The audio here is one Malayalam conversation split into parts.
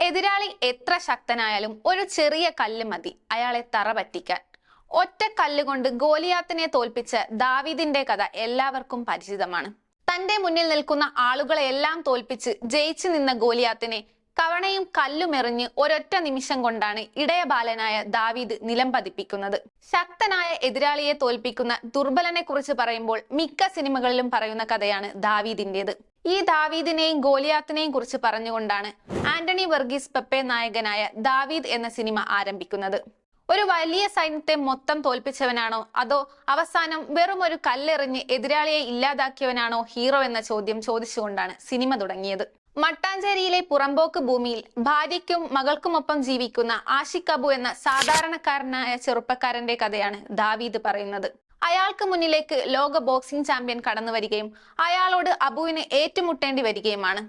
എതിരാളി എത്ര ശക്തനായാലും ഒരു ചെറിയ കല്ല് മതി അയാളെ തറ പറ്റിക്കാൻ. ഒറ്റ കല്ലുകൊണ്ട് ഗോലിയാത്തിനെ തോൽപ്പിച്ച ദാവീദിന്റെ കഥ എല്ലാവർക്കും പരിചിതമാണ്. തന്റെ മുന്നിൽ നിൽക്കുന്ന ആളുകളെല്ലാം തോൽപ്പിച്ച് ജയിച്ചു നിന്ന ഗോലിയാത്തിനെ കവണയും കല്ലുമെറിഞ്ഞ് ഒരൊറ്റ നിമിഷം കൊണ്ടാണ് ഇടയബാലനായ ദാവീദ് നിലം പതിപ്പിക്കുന്നത്. ശക്തനായ എതിരാളിയെ തോൽപ്പിക്കുന്ന ദുർബലനെ കുറിച്ച് പറയുമ്പോൾ മിക്ക സിനിമകളിലും പറയുന്ന കഥയാണ് ദാവീദിന്റേത്. ഈ ദാവീദിനെയും ഗോലിയാത്തിനെയും കുറിച്ച് പറഞ്ഞുകൊണ്ടാണ് ആന്റണി വർഗീസ് പെപ്പെ നായകനായ ദാവീദ് എന്ന സിനിമ ആരംഭിക്കുന്നത്. ഒരു വലിയ സൈന്യത്തെ മൊത്തം തോൽപ്പിച്ചവനാണോ? അതോ അവസാനം വെറും ഒരു കല്ലെറിഞ്ഞ് എതിരാളിയെ ഇല്ലാതാക്കിയവനാണോ ഹീറോ എന്ന ചോദ്യം ചോദിച്ചുകൊണ്ടാണ് സിനിമ തുടങ്ങിയത്. മട്ടാഞ്ചേരിയിലെ പുറമ്പോക്ക് ഭൂമിയിൽ ഭാര്യയ്ക്കും മകൾക്കുമൊപ്പം ജീവിക്കുന്ന ആഷിഖ് അബു എന്ന സാധാരണക്കാരനായ ചെറുപ്പക്കാരന്റെ കഥയാണ് ദാവീദ് പറയുന്നത്. അയാൾക്ക് മുന്നിലേക്ക് ലോക ബോക്സിംഗ് ചാമ്പ്യൻ കടന്നു വരികയും അയാളോട് അബുവിന് ഏറ്റുമുട്ടേണ്ടി വരികയുമാണ്.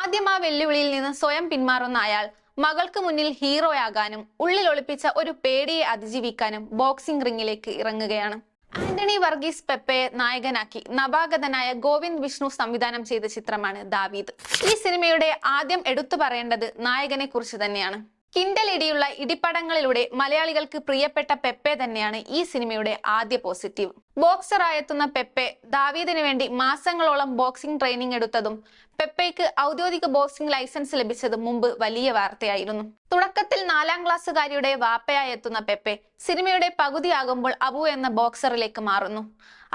ആദ്യം ആ വെല്ലുവിളിയിൽ നിന്ന് സ്വയം പിന്മാറുന്ന അയാൾ മകൾക്ക് മുന്നിൽ ഹീറോയാകാനും ഉള്ളിൽ ഒളിപ്പിച്ച ഒരു പേടിയെ അതിജീവിക്കാനും ബോക്സിംഗ് റിങ്ങിലേക്ക് ഇറങ്ങുകയാണ്. ആന്റണി വർഗീസ് പെപ്പയെ നായകനാക്കി നവാഗതനായ ഗോവിന്ദ് വിഷ്ണു സംവിധാനം ചെയ്ത ചിത്രമാണ് ദാവീദ്. ഈ സിനിമയുടെ ആദ്യം എടുത്തു പറയേണ്ടത് നായകനെ കുറിച്ച് തന്നെയാണ്. കിൻഡൽ ഇടിയുള്ള ഇടിപ്പടങ്ങളിലൂടെ മലയാളികൾക്ക് പ്രിയപ്പെട്ട പെപ്പെ തന്നെയാണ് ഈ സിനിമയുടെ ആദ്യ പോസിറ്റീവ്. ബോക്സറായെത്തുന്ന പെപ്പെ ദാവീദിന് വേണ്ടി മാസങ്ങളോളം ബോക്സിംഗ് ട്രെയിനിങ് എടുത്തതും പെപ്പയ്ക്ക് ഔദ്യോഗിക ബോക്സിംഗ് ലൈസൻസ് ലഭിച്ചതും മുമ്പ് വലിയ വാർത്തയായിരുന്നു. തുടക്കത്തിൽ നാലാം ക്ലാസ്സുകാരിയുടെ വാപ്പയായി എത്തുന്ന പെപ്പെ സിനിമയുടെ പകുതിയാകുമ്പോൾ അബു എന്ന ബോക്സറിലേക്ക് മാറുന്നു.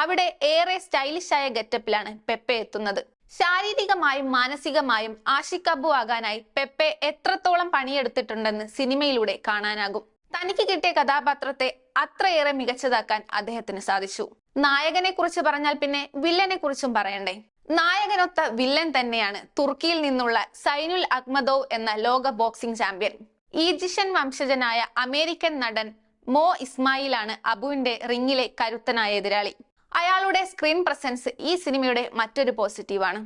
അവിടെ ഏറെ സ്റ്റൈലിഷായ ഗെറ്റപ്പിലാണ് പെപ്പെ എത്തുന്നത്. ശാരീരികമായും മാനസികമായും ആഷിഖ് അബു ആകാനായി പെപ്പെ എത്രത്തോളം പണിയെടുത്തിട്ടുണ്ടെന്ന് സിനിമയിലൂടെ കാണാനാകും. തനിക്ക് കിട്ടിയ കഥാപാത്രത്തെ അത്രയേറെ മികച്ചതാക്കാൻ അദ്ദേഹത്തിന് സാധിച്ചു. നായകനെ കുറിച്ച് പറഞ്ഞാൽ പിന്നെ വില്ലനെ കുറിച്ചും പറയണ്ടേ? നായകനൊത്ത വില്ലൻ തന്നെയാണ് തുർക്കിയിൽ നിന്നുള്ള സൈനുൽ അഹ്മദോവ് എന്ന ലോക ബോക്സിംഗ് ചാമ്പ്യൻ. ഈജിഷ്യൻ വംശജനായ അമേരിക്കൻ നടൻ മോ ഇസ്മായിലാണ് അബുവിന്റെ റിങ്ങിലെ കരുത്തനായ എതിരാളി. അയാളുടെ സ്ക്രീൻ പ്രസൻസ് ഈ സിനിമയുടെ മറ്റൊരു പോസിറ്റീവാണ്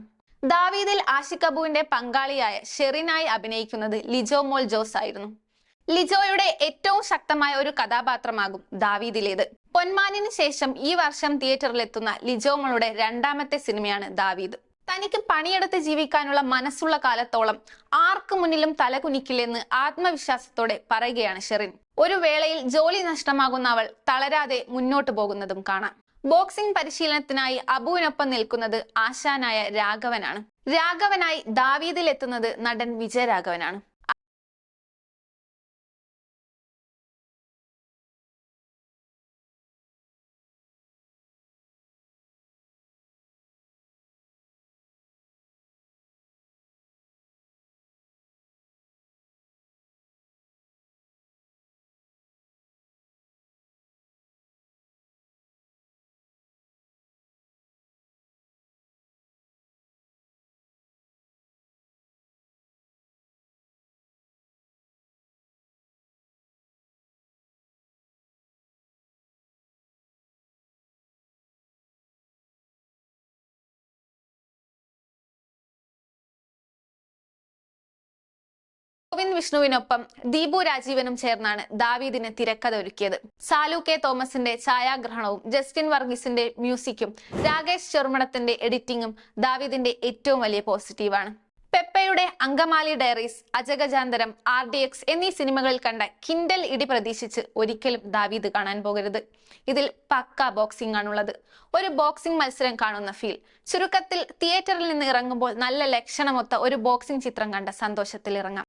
ദാവീദിൽ ആഷിഖ് കപൂറിന്റെ പങ്കാളിയായ ഷെറിനായി അഭിനയിക്കുന്നത് ലിജോ മോൾ ജോസ് ആയിരുന്നു. ലിജോയുടെ ഏറ്റവും ശക്തമായ ഒരു കഥാപാത്രമാകും ദാവീദിലേത്. പൊന്മാനിന് ശേഷം ഈ വർഷം തിയേറ്ററിലെത്തുന്ന ലിജോമോളുടെ രണ്ടാമത്തെ സിനിമയാണ് ദാവീദ്. തനിക്ക് പണിയെടുത്ത് ജീവിക്കാനുള്ള മനസ്സുള്ള കാലത്തോളം ആർക്കു മുന്നിലും തലകുനിക്കില്ലെന്ന് ആത്മവിശ്വാസത്തോടെ പറയുകയാണ് ഷെറിൻ. ഒരു വേളയിൽ ജോലി നഷ്ടമാകുന്ന അവൾ തളരാതെ മുന്നോട്ടു പോകുന്നതും കാണാം. ബോക്സിംഗ് പരിശീലനത്തിനായി അബുവിനൊപ്പം നിൽക്കുന്നത് ആശാനായ രാഘവനാണ്. രാഘവനായി ദാവീദിലെത്തുന്നത് നടൻ വിജയരാഘവനാണ്. ഗോവിന്ദ് വിഷ്ണുവിനൊപ്പം ദീപു രാജീവനും ചേർന്നാണ് ദാവീദിന് തിരക്കഥ ഒരുക്കിയത് സാലു കെ തോമസിന്റെ ഛായാഗ്രഹണവും ജസ്റ്റിൻ വർഗീസിന്റെ മ്യൂസിക്കും രാകേഷ് ചെറുമണത്തിന്റെ എഡിറ്റിംഗും ദാവീദിന്റെ ഏറ്റവും വലിയ പോസിറ്റീവാണ്. പെപ്പയുടെ Angamaly diaries Ajagajantharam R D X എന്നീ സിനിമകളിൽ കണ്ട കിൻഡൽ ഇടി പ്രതീക്ഷിച്ച് ഒരിക്കലും ദാവീദ് കാണാൻ പോകരുത്. ഇതിൽ പക്ക ബോക്സിംഗ് ആണുള്ളത്. ഒരു ബോക്സിംഗ് മത്സരം കാണുന്ന ഫീൽ. ചുരുക്കത്തിൽ തിയേറ്ററിൽ നിന്ന് ഇറങ്ങുമ്പോൾ നല്ല ലക്ഷണമൊത്ത ഒരു ബോക്സിംഗ് ചിത്രം കണ്ട സന്തോഷത്തിൽ ഇറങ്ങാം